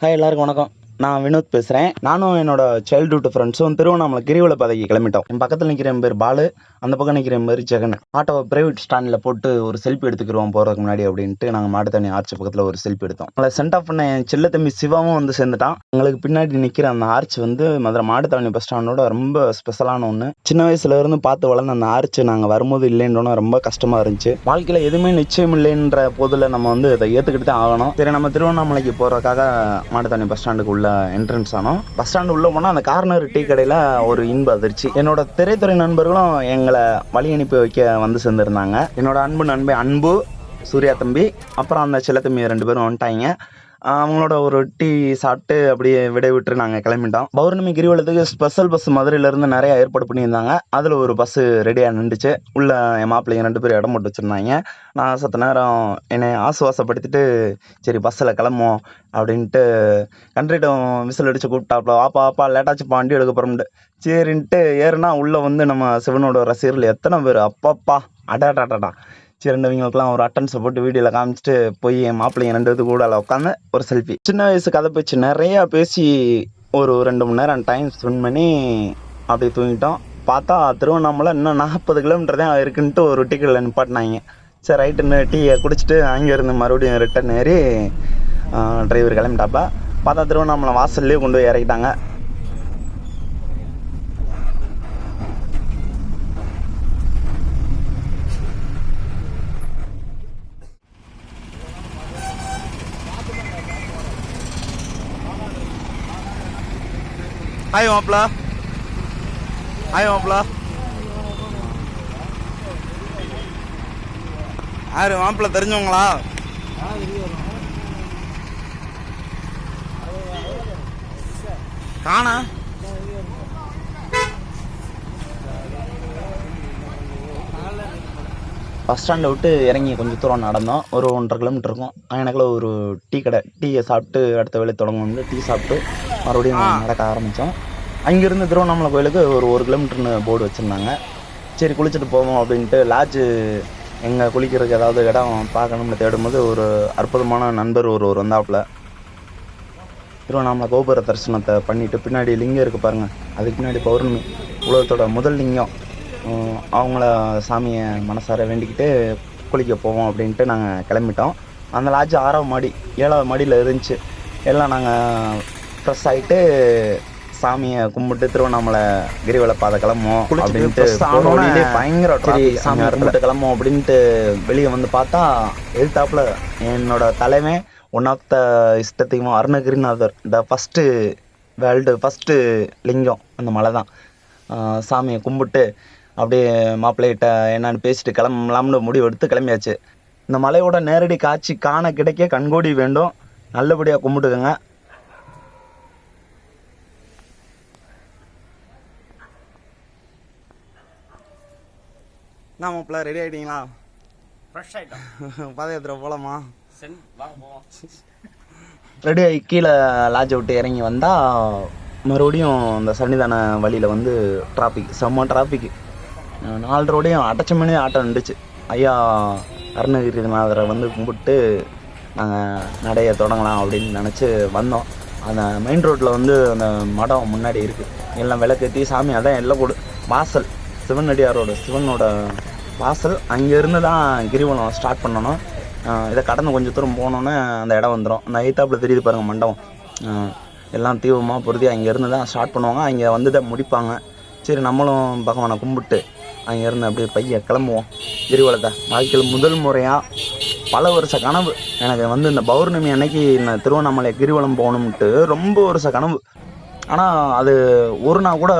Hi எல்லாருக்கும் வணக்கம். நான் வினோத் பேசுகிறேன் நானும் என்னோட சைல்டுஹுட் ஃப்ரெண்ட்ஸும் திருவண்ணாமலை கிரிவல பாதைக்கு கிளம்பிட்டோம். என் பக்கத்தில் நிற்கிற பேர் பாலு அந்த பக்கம் நிற்கிற பேர் ஜெகன். ஆட்டோவை பிரைவேட் ஸ்டாண்டில் போட்டு ஒரு செல்ஃபி எடுத்துக்கிறோம் போகிறதுக்கு முன்னாடி அப்படின்ட்டு நாங்கள் மாட்டுத்தண்ணி ஆர்ச் பக்கத்தில் ஒரு செல்ஃபி எடுத்தோம். அதில் சென்ட் ஆஃப் பண்ண என் செல்ல தம்பி சிவாவும் வந்து சேர்ந்துட்டான். எங்களுக்கு பின்னாடி நிற்கிற அந்த ஆர்ச் வந்து மதுரை மாட்டுத்தாவணி பஸ் ஸ்டாண்டோட ரொம்ப ஸ்பெஷலான ஒன்று சின்ன வயசுல இருந்து பார்த்து வளர்ந்த அந்த ஆர்ச் நாங்கள் வரும்போது இல்லைன்றோன்னு ரொம்ப கஷ்டமாக இருந்துச்சு. வாழ்க்கையில் எதுவுமே நிச்சயம் இல்லைன்ற போதில் நம்ம வந்து அதை ஏற்றுக்கிட்டு தான் ஆகணும். சரி நம்ம திருவண்ணாமலைக்கு போகிறதுக்காக மாட்டுத்தாவணி பஸ் ஸ்டாண்டுக்கு உள்ள என்ட்ரன்ஸ் ஆனோம். பஸ் ஸ்டாண்டு உள்ளே போனால் அந்த கார்னர் டீ கடையில் ஒரு இன்ப அதிர்ச்சி. என்னோட திரைத்துறை நண்பர்களும் எங்களை வழி அனுப்பி வைக்க வந்து சேர்ந்துருந்தாங்க. என்னோட அன்பு நண்பன் அன்பு சூர்யா தம்பி அப்புறம் அந்த செல்ல தம்பி ரெண்டு பேரும் வந்துட்டாங்க. அவங்களோட ஒரு டீ சாப்பிட்டு அப்படியே விடை விட்டு நாங்கள் கிளம்பிட்டோம். பௌர்ணமி கிரிவலத்துக்கு ஸ்பெஷல் பஸ் மதுரையிலேருந்து நிறைய ஏற்பாடு பண்ணியிருந்தாங்க. அதில் ஒரு பஸ்ஸு ரெடியாக நின்றுச்சு உள்ள என் மாப்பிள்ளைங்க ரெண்டு பேரும் இடம் போட்டு வச்சுருந்தாங்க. நான் சத்த நேரம் என்னை ஆசுவாசப்படுத்திட்டு சரி பஸ்ஸில் கிளம்புவோம் அப்படின்ட்டு கண்ட்ரிட்டம் விசில் அடித்து கூப்பிட்டாப்ல. வாப்பா வாப்பா லேட்டாச்சு வண்டி எடுக்க போகிறோம்ட்டு சரின்ட்டு ஏறுனா உள்ளே வந்து நம்ம சிவனோட ரசிகர்கள் எத்தனை பேர்? அப்பப்பா அடாடாடாடா சரி ஒரு அட்டன்ஸை போட்டு வீடியோவில் காமிச்சிட்டு போய் என் மாப்பிள்ளைங்க ரெண்டு கூட உட்காந்து ஒரு செல்ஃபி சின்ன வயசு கதை போச்சு. நிறையா பேசி ஒரு ரெண்டு மணி நேரம் டைம் ஸ்பெண்ட் பண்ணி அப்படியே தூங்கிட்டோம். பார்த்தா திருவண்ணாமலை இன்னும் நாற்பது கிலோமீட்டர் தான் இருக்குன்ட்டு ஒரு டிக்கெட்டில் நிப்பாட்டினாங்க. சரி ரைட்டுன்னு டீயை குடிச்சிட்டு அங்கேருந்து மறுபடியும் ரிட்டன் ஏறி டிரைவர் கிளம்பிட்டாப்ப பார்த்தா திருவண்ணாமலை வாசல்லே கொண்டு போய் இறக்கிட்டாங்க. ஹாய் மாப்பிள ஹாய் மாப்பிள யாரு மாப்பிள தெரிஞ்சவங்களா? காணா. பஸ் ஸ்டாண்டை விட்டு இறங்கி கொஞ்சம் தூரம் நடந்தோம். ஒரு ஒன்றரை கிலோமீட்டர் இருக்கும். எனக்குள்ள ஒரு டீ கடை. டீயை சாப்பிட்டு அடுத்த வேலை தொடங்கணும்னு டீ சாப்பிட்டு மறுபடியும் நடக்க ஆரம்பித்தோம். அங்கேருந்து திருவண்ணாமலை கோயிலுக்கு ஒரு ஒரு கிலோமீட்டர்னு போர்டு வச்சுருந்தாங்க. சரி குளிச்சுட்டு போவோம் அப்படின்ட்டு லாட்ஜு எங்கே குளிக்கிறதுக்கு ஏதாவது இடம் பார்க்கணும்னு தேடும்போது ஒரு அற்புதமான நண்பர் ஒருவர் வந்தாப்புல. திருவண்ணாமலை கோபுர தரிசனத்தை பண்ணிவிட்டு பின்னாடி லிங்கம் இருக்குது பாருங்கள் அதுக்கு பின்னாடி பௌர்ணமி உலகத்தோட முதல் லிங்கம். அவங்கள சாமியை மனசார வேண்டிக்கிட்டு குளிக்க போவோம் அப்படின்ட்டு நாங்கள் கிளம்பிட்டோம். அந்த லாட்ஜ் ஆறாவது மாடி ஏழாவது மாடியில் இருந்துச்சு. எல்லாம் நாங்கள் ஃப்ரெஷ் ஆகிட்டு சாமியை கும்பிட்டு திருவண்ணாமலை கிரிவல பாதை கிளம்புவோம் அப்படின்ட்டு பயங்கர சாமி கும்பிட்டு கிளம்புவோம் அப்படின்ட்டு வெளியே வந்து பார்த்தா எழுத்தாப்புல என்னோட தலைவன் one of the இஷ்டத்தையும் Arunagirinathar the first world first lingam அந்த மலை தான். சாமியை கும்பிட்டு அப்படியே மாப்பிள்ளைகிட்ட என்னன்னு பேசிட்டு கிளம்பலாம்னு முடிவு எடுத்து கிளம்பியாச்சு. இந்த மலையோட நேரடி காட்சி காண கிடைக்க கண்கோடி வேண்டும். நல்லபடியாக கும்பிட்டுக்கோங்க. நான் மாப்பிள்ள ரெடி ஆகிட்டீங்களா ஃப்ரெஷ் ஆயிட்டோம். பாத யாத்திரை போகலாமா சென் போவோம். ரெடி ஆகி கீழே லாட்ஜை விட்டு இறங்கி வந்தால் மறுபடியும் இந்த சன்னிதான வழியில் வந்து டிராஃபிக் செம்ம டிராஃபிக் நாலு ரோடையும் அடைச்ச மணி ஆட்டம் நின்றுச்சு. ஐயா அருணகிரிநாதரை வந்து கும்பிட்டு நாங்கள் நடைய தொடங்கலாம் அப்படின்னு நினச்சி வந்தோம். அந்த மெயின் ரோட்டில் வந்து அந்த மடம் முன்னாடி இருக்குது எல்லாம் விளக்கேற்றி சாமி அதான் எல்லாம் கொடு வாசல். சிவனடியாரோட சிவனோட வாசல் அங்கேருந்து தான் கிரிவலம் ஸ்டார்ட் பண்ணணும். இதை கடந்து கொஞ்சம் தூரம் போனோன்னே அந்த இடம் வந்துடும் அந்த ஐத்தாப்பில் தெரியுது பாருங்கள் மண்டபம். எல்லாம் தீவிரமாக பொருதி அங்கேருந்து தான் ஸ்டார்ட் பண்ணுவாங்க. அங்கே வந்து தான் முடிப்பாங்க. சரி நம்மளும் பகவானை கும்பிட்டு அங்கேருந்து அப்படியே பையன் கிளம்புவோம். கிரிவலத்தை. வாழ்க்கையில் முதல் முறையாக பல வருஷ கனவு. எனக்கு வந்து இந்த பௌர்ணமி அன்னைக்கு நான் திருவண்ணாமலை கிரிவலம் போகணும்ட்டு ரொம்ப வருஷ கனவு. ஆனால் அது ஒரு நாள் கூட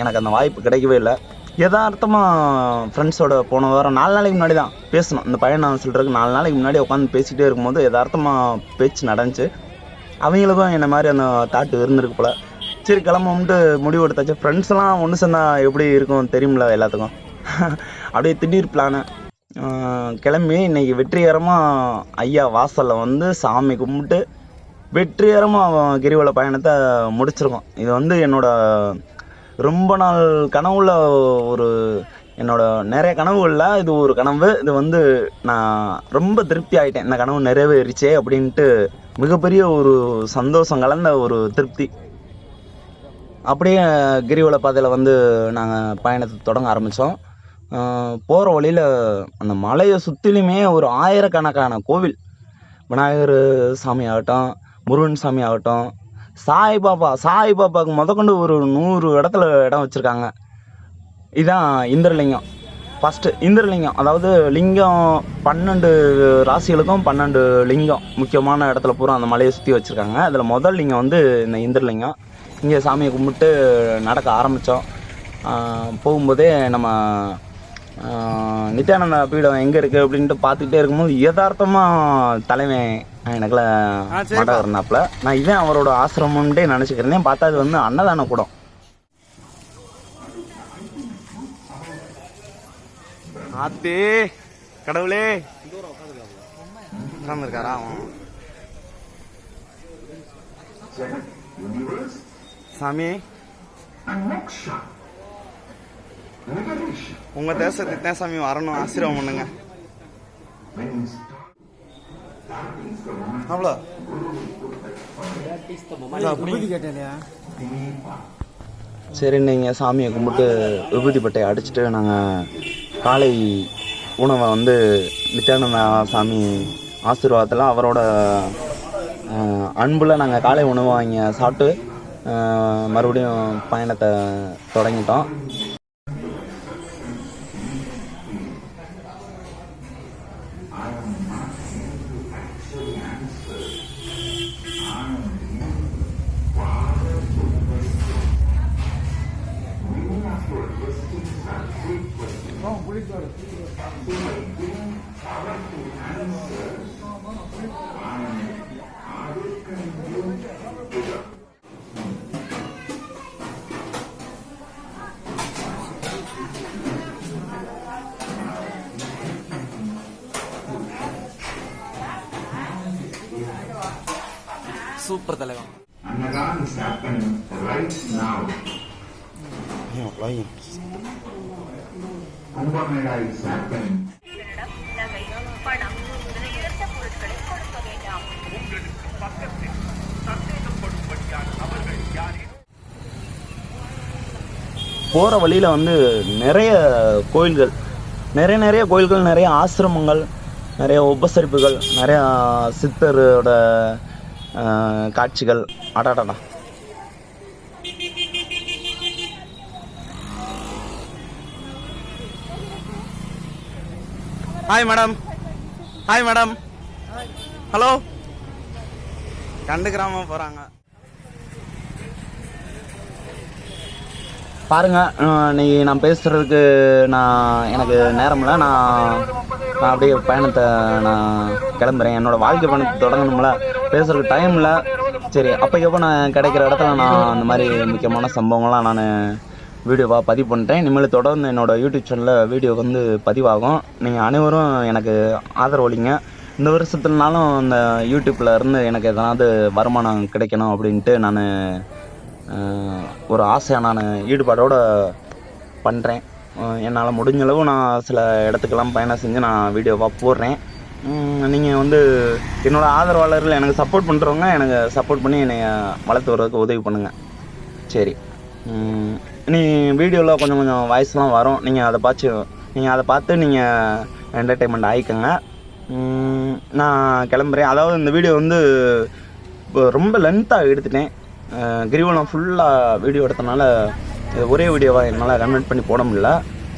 எனக்கு அந்த வாய்ப்பு கிடைக்கவே இல்லை. யதார்த்தமாக ஃப்ரெண்ட்ஸோட போன வாரம் நாலு நாளைக்கு முன்னாடி தான் பேசணும். இந்த பயணம் சொல்கிறதுக்கு நாலு நாளைக்கு முன்னாடி உட்காந்து பேசிகிட்டே இருக்கும்போது யதார்த்தமாக பேச்சு நடந்துச்சு. அவங்களுக்கும் என்ன மாதிரி அந்த தாட்டு இருந்திருக்கு போல. சரி கிளம்பும்ட்டு முடிவு எடுத்தாச்சு. ஃப்ரெண்ட்ஸ்லாம் ஒன்று சேர்ந்தா எப்படி இருக்கும் தெரியும்ல எல்லாத்துக்கும். அப்படியே திடீர் பிளானு கிளம்பி இன்னைக்கு வெற்றிகரமாக ஐயா வாசலில் வந்து சாமி கும்பிட்டு வெற்றிகரமாக கிரிவல பயணத்தை முடிச்சிருக்கோம். இது வந்து என்னோடய ரொம்ப நாள் கனவுல ஒரு என்னோட நிறைய கனவுகளில் இது ஒரு கனவு. இது வந்து நான் ரொம்ப திருப்தி ஆகிட்டேன் இந்த கனவு நிறைவேறிச்சே அப்படின்ட்டு மிகப்பெரிய ஒரு சந்தோஷம் கலந்த ஒரு திருப்தி. அப்படியே கிரிவல பாதையில் வந்து நாங்கள் பயணத்தை தொடங்க ஆரம்பித்தோம் போகிற வழியில் அந்த மலையை சுற்றிலுமே ஒரு ஆயிரக்கணக்கான கோவில். விநாயகர் சாமி ஆகட்டும் முருகன் சாமி ஆகட்டும் சாய்பாபா சாய்பாபாவுக்கு முதற்கொண்டு ஒரு நூறு இடத்துல இடம் வச்சுருக்காங்க. இதுதான் இந்திரலிங்கம். ஃபஸ்ட்டு இந்திரலிங்கம் அதாவது லிங்கம் பன்னெண்டு ராசிகளுக்கும் பன்னெண்டு லிங்கம் முக்கியமான இடத்துல பூரா அந்த மலையை சுற்றி வச்சுருக்காங்க. அதில் முதல் லிங்கம் வந்து இந்த இந்திரலிங்கம். இங்கே சாமியை கும்பிட்டு நடக்க ஆரம்பித்தோம் போகும்போதே நம்ம நித்யானந்தா பீடம் எங்கே இருக்குது அப்படின்ட்டு பார்த்துக்கிட்டே இருக்கும்போது யதார்த்தமாக தலைவன் எனக்குல மடம் இருந்தாப்புல. நான் இதான் அவரோட ஆசிரமம்ன்ட்டே நினச்சிக்கிறேன். பார்த்தா அது வந்து அன்னதான கூடம். ஆத்தே கடவுளே. உட்காந்துருக்காரா அவன்? சாமி. உங்க தேசத்துக்கு தான் சாமி வரணும் ஆசீர்வாதம் பண்ணுங்க. அவ்வளோ சரி நீங்கள் சாமியை கும்பிட்டு விபூதி பட்டையை அடிச்சுட்டு நாங்கள் காலை உணவை வந்து நித்யானந்தா சாமி ஆசீர்வாதத்தில் அவரோட அன்புல நாங்கள் காலை உணவை வாங்கி சாப்பிட்டு மறுபடியும் பயணத்தை தொடங்கிட்டோம். Super talaga. Ang nag-aang right now. Happening. இவரிடம் போகிற வழியில் வந்து நிறைய கோயில்கள் நிறைய நிறைய கோயில்கள் நிறைய ஆசிரமங்கள் நிறைய உபசரிப்புகள் நிறையா சித்தரோட காட்சிகள் அடாடாடா hi madam hi madam hello கண்டுக்கிறாம போகிறாங்க பாருங்க அஹ், இன்னைக்கு நான் பேசுறதுக்கு நான் எனக்கு நேரம் இல்லை. நான் நான் அப்படியே பயணத்தை நான் கிளம்புறேன். என்னோட வாழ்க்கை பயணத்தை தொடங்கணும்ல. பேசுறதுக்கு டைம் இல்லை. சரி அப்போக்கப்போ நான் கிடைக்கிற இடத்துல நான் அந்த மாதிரி முக்கியமான சம்பவங்கள்லாம் நான் வீடியோவாக பதிவு பண்ணுறேன் இனிமேல் தொடர்ந்து என்னோடய யூடியூப் சேனலில் வீடியோ வந்து பதிவாகும். நீங்கள் அனைவரும் எனக்கு ஆதரவளிங்க. இந்த வருஷத்துலனாலும் இந்த யூடியூப்பில் இருந்து எனக்கு எதனாவது வருமானம் கிடைக்கணும் அப்படின்ட்டு நான் ஒரு ஆசையாக நான் ஈடுபாடோடு பண்ணுறேன் என்னால் முடிஞ்சளவு நான் சில இடத்துக்கெல்லாம் பயணம் செஞ்சு நான் வீடியோவாக போடுறேன். நீங்கள் வந்து என்னோடய ஆதரவாளர்கள் எனக்கு சப்போர்ட் பண்ணுறவங்க எனக்கு சப்போர்ட் பண்ணி என்னை வளர்த்து வர்றதுக்கு உதவி பண்ணுங்கள் சரி. நீ வீடியோவில் கொஞ்சம் கொஞ்சம் வாய்ஸ்லாம் வரும். நீங்கள் அதை பார்த்து நீங்கள் அதை பார்த்து நீங்கள் என்டர்டெயின்மெண்ட் ஆகிக்கோங்க நான் கிளம்புறேன். அதாவது இந்த வீடியோ வந்து இப்போ ரொம்ப லென்த்தாக எடுத்துட்டேன். கிரிவலம் ஃபுல்லாக வீடியோ எடுத்தனால இது ஒரே வீடியோவாக என்னால் கன்வெர்ட் பண்ணி போட முடியல.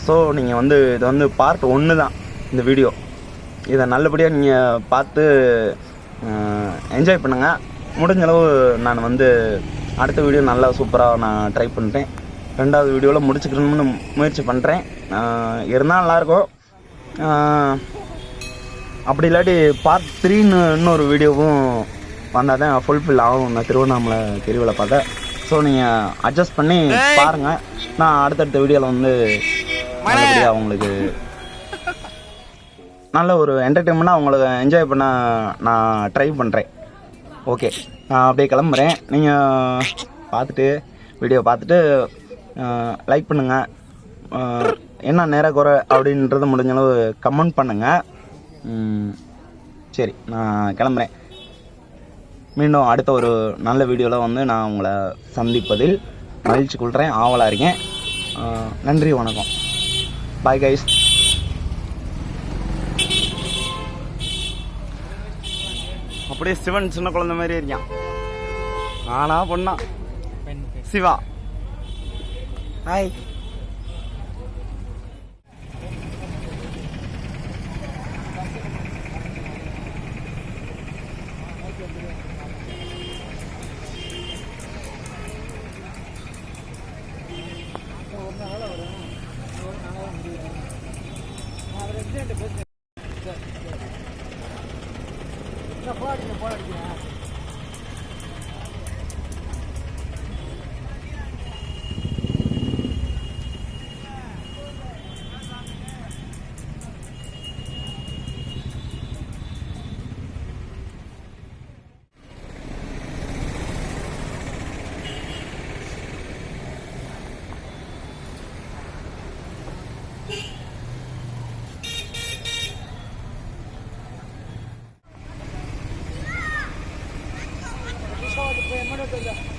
ஸோ நீங்கள் வந்து இது வந்து பார்ட் ஒன்று தான் இந்த வீடியோ இதை நல்லபடியாக நீங்கள் பார்த்து என்ஜாய் பண்ணுங்கள் முடிஞ்சளவு நான் வந்து அடுத்த வீடியோ நல்லா சூப்பராக நான் ட்ரை பண்ணுறேன் ரெண்டாவது வீடியோவில் முடிச்சுக்கணும்னு முயற்சி பண்ணுறேன் இருந்தால் நல்லாயிருக்கும். அப்படி இல்லாட்டி பார்ட் த்ரீன்னு இன்னொரு வீடியோவும் வந்தால் தான் ஃபுல்ஃபில் ஆகும் இந்த திருவண்ணாமலை கிரிவலை பார்க்க ஸோ நீங்கள் அட்ஜஸ்ட் பண்ணி பாருங்கள் நான் அடுத்தடுத்த வீடியோவில் வந்து நல்லபடியாக உங்களுக்கு நல்ல ஒரு என்டர்டெயின்மெண்ட்டாக உங்களுக்கு என்ஜாய் பண்ண நான் ட்ரை பண்ணுறேன் ஓகே நான் அப்படியே கிளம்புறேன். நீங்கள் பார்த்துட்டு வீடியோ பார்த்துட்டு லைக் பண்ணுங்கள் என்ன நேர குறை அப்படின்றத முடிஞ்ச அளவு கமெண்ட் பண்ணுங்கள் சரி நான் கிளம்புறேன். மீண்டும் அடுத்த ஒரு நல்ல வீடியோவில் வந்து நான் உங்களை சந்திப்பதில் மகிழ்ச்சி கொள்கிறேன் ஆவலாக இருக்கேன். நன்றி வணக்கம். பாய் கைஸ் அப்படியே சிவன் சின்ன குழந்தை மாதிரி இருக்கான். ஆனா பொண்ணா? சிவா. ஹாய் 在这等着